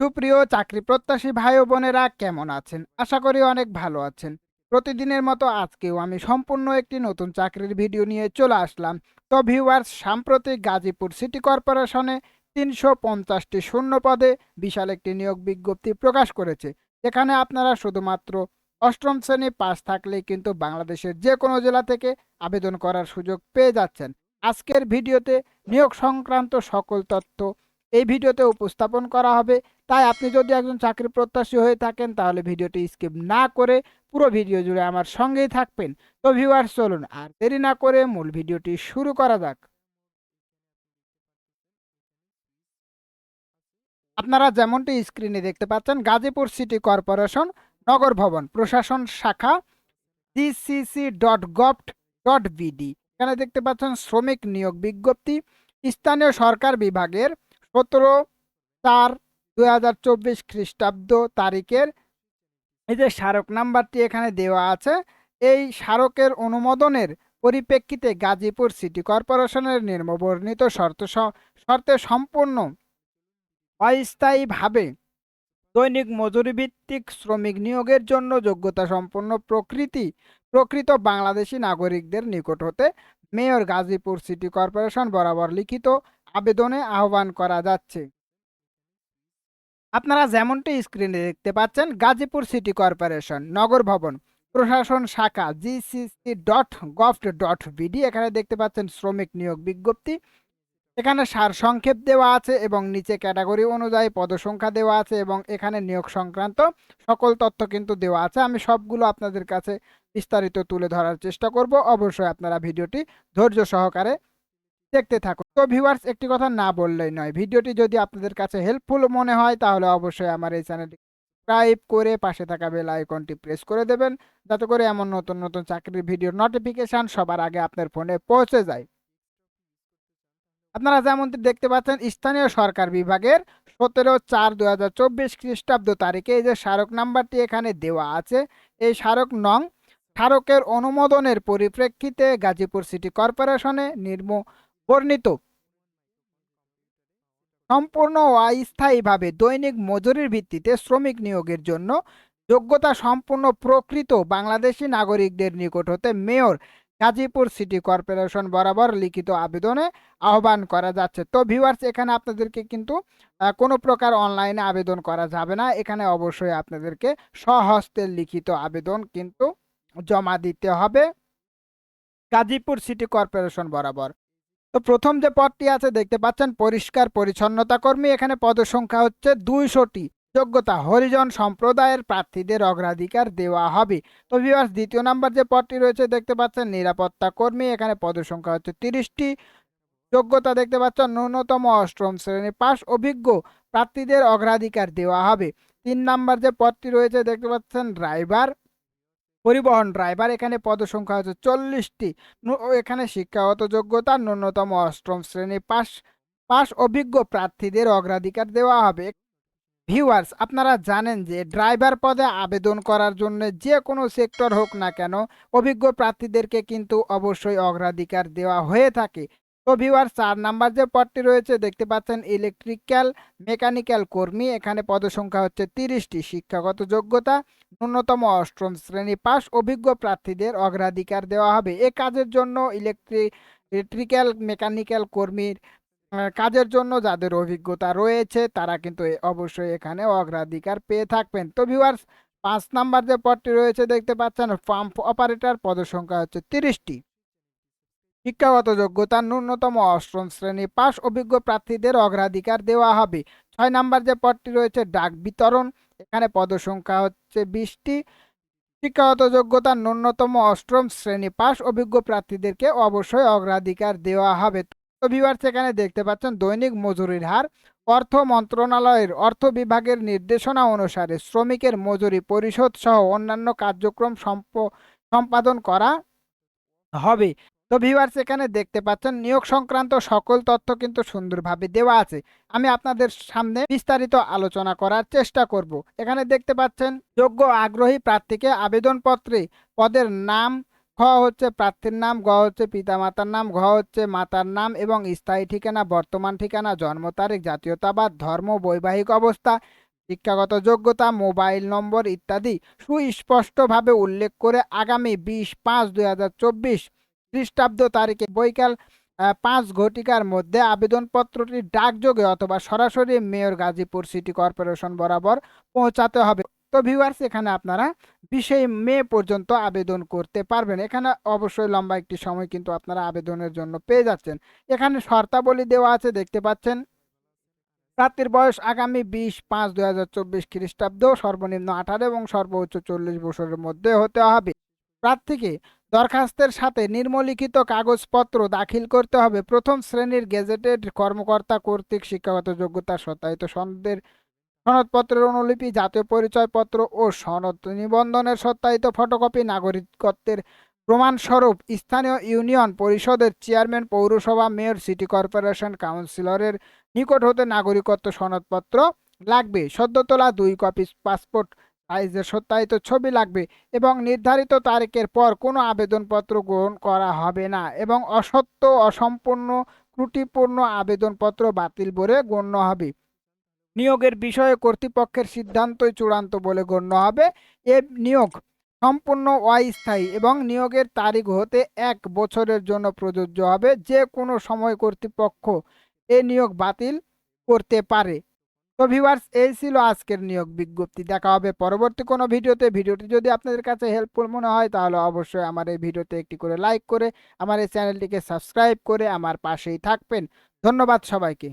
সুপ্রিয় চাকরি প্রত্যাশী ভাই ও বোনেরা, কেমন আছেন? আশা করি অনেক ভালো আছেন। প্রতিদিনের মতো আজকেও আমি সম্পূর্ণ একটি নতুন চাকরির ভিডিও নিয়ে চলে আসলাম। তো ভিউয়ার্স, সাম্প্রতিক গাজীপুর সিটি কর্পোরেশনে তিনশো পঞ্চাশটি শূন্য পদে বিশাল একটি নিয়োগ বিজ্ঞপ্তি প্রকাশ করেছে। এখানে আপনারা শুধুমাত্র অষ্টম শ্রেণি পাস থাকলেই কিন্তু বাংলাদেশের যে কোনো জেলা থেকে আবেদন করার সুযোগ পেয়ে যাচ্ছেন। আজকের ভিডিওতে নিয়োগ সংক্রান্ত সকল তথ্য এই ভিডিওতে উপস্থাপন করা হবে। তাই আপনি যদি একজন চাকরি প্রত্যাশী হয়ে থাকেন, তাহলে ভিডিওটি স্কিপ না করে পুরো ভিডিও জুড়ে আমার সঙ্গেই থাকবেন। তো ভিউয়ার্স চলুন আর দেরি না করে মূল ভিডিওটি শুরু করা যাক। আপনারা যেমনটি স্ক্রিনে দেখতে পাচ্ছেন, গাজীপুর সিটি কর্পোরেশন নগর ভবন, প্রশাসন শাখা DCC dot gov dot BD এখানে দেখতে পাচ্ছেন, শ্রমিক নিয়োগ বিজ্ঞপ্তি, স্থানীয় সরকার বিভাগের সতেরো চার দুই হাজার চব্বিশ খ্রিস্টাব্দ তারিখের এই যে স্মারক নাম্বারটি এখানে দেওয়া আছে, এই স্মারকের অনুমোদনের পরিপ্রেক্ষিতে গাজীপুর সিটি কর্পোরেশনের নিম্নবর্ণিত শর্ত শর্তে সম্পূর্ণ অস্থায়ীভাবে দৈনিক মজুরি ভিত্তিক শ্রমিক নিয়োগের জন্য যোগ্যতা সম্পন্ন প্রকৃতি, প্রকৃত বাংলাদেশি নাগরিকদের নিকট হতে মেয়র গাজীপুর সিটি কর্পোরেশন বরাবর লিখিত আবেদনে আহ্বান করা যাচ্ছে। আপনারা যেমনটি স্ক্রিনে দেখতে পাচ্ছেন, গাজীপুর সিটি কর্পোরেশন নগর ভবন, প্রশাসন শাখা GCC dot gov dot BD এখানে দেখতে পাচ্ছেন শ্রমিক নিয়োগ বিজ্ঞপ্তি। এখানে সার সংক্ষেপ দেওয়া আছে এবং নিচে ক্যাটাগরি অনুযায়ী পদসংখ্যা দেওয়া আছে এবং এখানে নিয়োগ সংক্রান্ত সকল তথ্য কিন্তু দেওয়া আছে। আমি সবগুলো আপনাদের কাছে বিস্তারিত তুলে ধরার চেষ্টা করব। অবশ্যই আপনারা ভিডিওটি ধৈর্য সহকারে দেখতে থাকুন। তো ভিউয়ার্স একটি কথা না বললেই নয়, ভিডিওটি যদি আপনাদের কাছে হেল্পফুল মনে হয়, তাহলে অবশ্যই আমার এই চ্যানেলটি সাবস্ক্রাইব করে পাশে থাকা বেল আইকনটি প্রেস করে দেবেন, যাতে করে এমন নতুন নতুন চাকরির ভিডিওর নোটিফিকেশন সবার আগে আপনার ফোনে পৌঁছে যায়। আপনারা যেমনটি দেখতে পাচ্ছেন, স্থানীয় সরকার বিভাগের সতেরো চার দু হাজার চব্বিশ খ্রিস্টাব্দ তারিখে এই যে স্মারক নাম্বারটি এখানে দেওয়া আছে, এই স্মারক নং স্মারকের অনুমোদনের পরিপ্রেক্ষিতে গাজীপুর সিটি কর্পোরেশনে নির্ম বর্ণিত। সম্পূর্ণ অস্থায়ীভাবে দৈনিক মজুরির ভিত্তিতে শ্রমিক নিয়োগের জন্য যোগ্যতা সম্পূর্ণ প্রকৃত বাংলাদেশি নাগরিকদের নিকট হতে মেয়র গাজীপুর সিটি কর্পোরেশন বরাবর লিখিত আবেদনে আহ্বান করা যাচ্ছে। তো ভিউয়ার্স এখানে আপনাদেরকে কিন্তু কোনো প্রকার অনলাইনে আবেদন করা যাবে না। এখানে অবশ্যই আপনাদেরকে স্বহস্তে লিখিত আবেদন কিন্তু জমা দিতে হবে। গাজীপুর সিটি কর্পোরেশন বরাবর। তো প্রথম যে পদটি আছে, দেখতে পাচ্ছেন, পরিষ্কার পরিচ্ছন্নতা কর্মী। এখানে পদসংখ্যা হচ্ছে দুইশোটি। যোগ্যতা, হরিজন সম্প্রদায়ের প্রার্থীদের অগ্রাধিকার দেওয়া হবে। তো ভিউয়ার্স দ্বিতীয় নাম্বার যে পদটি রয়েছে, দেখতে পাচ্ছেন, নিরাপত্তা কর্মী। এখানে পদসংখ্যা হচ্ছে তিরিশটি। যোগ্যতা, দেখতে পাচ্ছেন, ন্যূনতম অষ্টম শ্রেণি পাশ অভিজ্ঞ প্রার্থীদের অগ্রাধিকার দেওয়া হবে। তিন নাম্বার যে পদটি রয়েছে, দেখতে পাচ্ছেন, ড্রাইভার। পরিবহন ড্রাইভার, এখানে পদসংখ্যা হচ্ছে চল্লিশটি। এখানে শিক্ষাগত যোগ্যতা, ন্যূনতম অষ্টম শ্রেণি পাস পাস অভিজ্ঞ প্রার্থীদের অগ্রাধিকার দেওয়া হবে। ভিউয়ার্স, আপনারা জানেন যে ড্রাইভার পদে আবেদন করার জন্য যে কোনো সেক্টর হোক না কেন, অভিজ্ঞ প্রার্থীদেরকে কিন্তু অবশ্যই অগ্রাধিকার দেওয়া হয়ে থাকে। তো ভিউয়ার্স চার নাম্বার যে পদটি রয়েছে, দেখতে পাচ্ছেন ইলেকট্রিক্যাল মেকানিক্যাল কর্মী। এখানে পদসংখ্যা হচ্ছে তিরিশটি। শিক্ষাগত যোগ্যতা, ন্যূনতম অষ্টম শ্রেণি পাস অভিজ্ঞ প্রার্থীদের অগ্রাধিকার দেওয়া হবে। এ কাজের জন্য ইলেকট্রিক ইলেকট্রিক্যাল মেকানিক্যাল কর্মীর কাজের জন্য যাদের অভিজ্ঞতা রয়েছে, তারা কিন্তু অবশ্যই এখানে অগ্রাধিকার পেয়ে থাকবেন। তো ভিউয়ার্স পাঁচ নাম্বার যে পদটি রয়েছে, দেখতে পাচ্ছেন পাম্প অপারেটর পদসংখ্যা হচ্ছে তিরিশটি। শিক্ষাগত যোগ্যতা ন্যূনতম অষ্টম শ্রেণি পাস অভিজ্ঞ প্রার্থীদের অগ্রাধিকার দেওয়া হবে। ছয় নাম্বার যে পদটি রয়েছে, ডাক বিতরণ। এখানে পদসংখ্যা হচ্ছে বিশটি। শিক্ষাগত যোগ্যতা ন্যূনতম অষ্টম শ্রেণি পাস অভিজ্ঞ প্রার্থীদেরকে অবশ্যই অগ্রাধিকার দেওয়া হবে। ভিউয়ার্স এখানে দেখতে পাচ্ছেন দৈনিক মজুরির হার। অর্থ মন্ত্রণালয়ের অর্থ বিভাগের নির্দেশনা অনুসারে শ্রমিকের মজুরি পরিশোধ সহ অন্যান্য কার্যক্রম সম্প- সম্পাদন করা হবে। তো ভিউয়ার্স এখানে দেখতে পাচ্ছেন, নিয়োগ সংক্রান্ত সকল তথ্য কিন্তু সুন্দরভাবে দেওয়া আছে। আমি আপনাদের সামনে বিস্তারিত আলোচনা করার চেষ্টা করব। এখানে দেখতে পাচ্ছেন, যোগ্য আগ্রহী প্রার্থীকে আবেদনপত্রে পদের নাম খ হচ্ছে প্রার্থীর নাম গ হচ্ছে পিতামাতার নাম, ঘ হচ্ছে মাতার নাম এবং স্থায়ী ঠিকানা, বর্তমান ঠিকানা, জন্ম তারিখ, জাতীয়তাবাদ, ধর্ম, বৈবাহিক অবস্থা, শিক্ষাগত যোগ্যতা, মোবাইল নম্বর ইত্যাদি সুস্পষ্টভাবে উল্লেখ করে আগামী বিশ পাঁচ দুই খ্রিস্টাব্দ তারিখে বৈকাল পাঁচ ঘটিকার মধ্যে আবেদনপত্রটি ডাকযোগে অথবা সরাসরি মেয়র গাজীপুর সিটি কর্পোরেশন বরাবর পৌঁছাতে হবে। তো ভিউয়ার্স এখানে আপনারা বিশে মে পর্যন্ত আবেদন করতে পারবেন। এখানে অবশ্যই লম্বা একটি সময় কিন্তু আপনারা আবেদনের জন্য পেয়ে যাচ্ছেন। এখানে শর্তাবলী দেওয়া আছে, দেখতে পাচ্ছেন। প্রার্থীর বয়স আগামী বিশ পাঁচ দু খ্রিস্টাব্দ, সর্বনিম্ন আঠারো এবং সর্বোচ্চ চল্লিশ বছরের মধ্যে হতে হবে। প্রার্থীকে দরখাস্তের সাথে নির্মলিখিত কাগজপত্র দাখিল করতে হবে। প্রথম শ্রেণির গেজেটেড কর্মকর্তা কর্তৃক শিক্ষাগত যোগ্যতা সত্যায়িত সনদের সনদপত্রের অনুলিপি, জাতীয় পরিচয়পত্র ও সনদ নিবন্ধনের সত্যায়িত ফটোকপি, নাগরিকত্বের প্রমাণস্বরূপ স্থানীয় ইউনিয়ন পরিষদের চেয়ারম্যান, পৌরসভা মেয়র, সিটি কর্পোরেশন কাউন্সিলরের নিকট হতে নাগরিকত্ব সনদপত্র লাগবে। সদ্য তোলা দুই কপি পাসপোর্ট সাইজের সত্যায়িত ছবি লাগবে এবং নির্ধারিত তারিখের পর কোনো আবেদনপত্র গ্রহণ করা হবে না এবং অসত্য, অসম্পূর্ণ, ত্রুটিপূর্ণ আবেদনপত্র বাতিল বলে গণ্য হবে। নিয়োগের বিষয়ে কর্তৃপক্ষের সিদ্ধান্তই চূড়ান্ত বলে গণ্য হবে। এ নিয়োগ সম্পূর্ণ অস্থায়ী এবং নিয়োগের তারিখ হতে এক বছরের জন্য প্রযোজ্য হবে। যে কোনো সময় কর্তৃপক্ষ এ নিয়োগ বাতিল করতে পারে। তো ভিউয়ার্স এই ছিল আজকের নিয়োগ বিজ্ঞপ্তি। দেখা হবে পরবর্তী কোনো ভিডিওতে। ভিডিওটি যদি আপনাদের কাছে হেল্পফুল মনে হয়, তাহলে অবশ্যই আমার এই ভিডিওতে একটি করে লাইক করে, আমার এই চ্যানেলটিকে সাবস্ক্রাইব করে আমার পাশেই থাকবেন। ধন্যবাদ সবাইকে।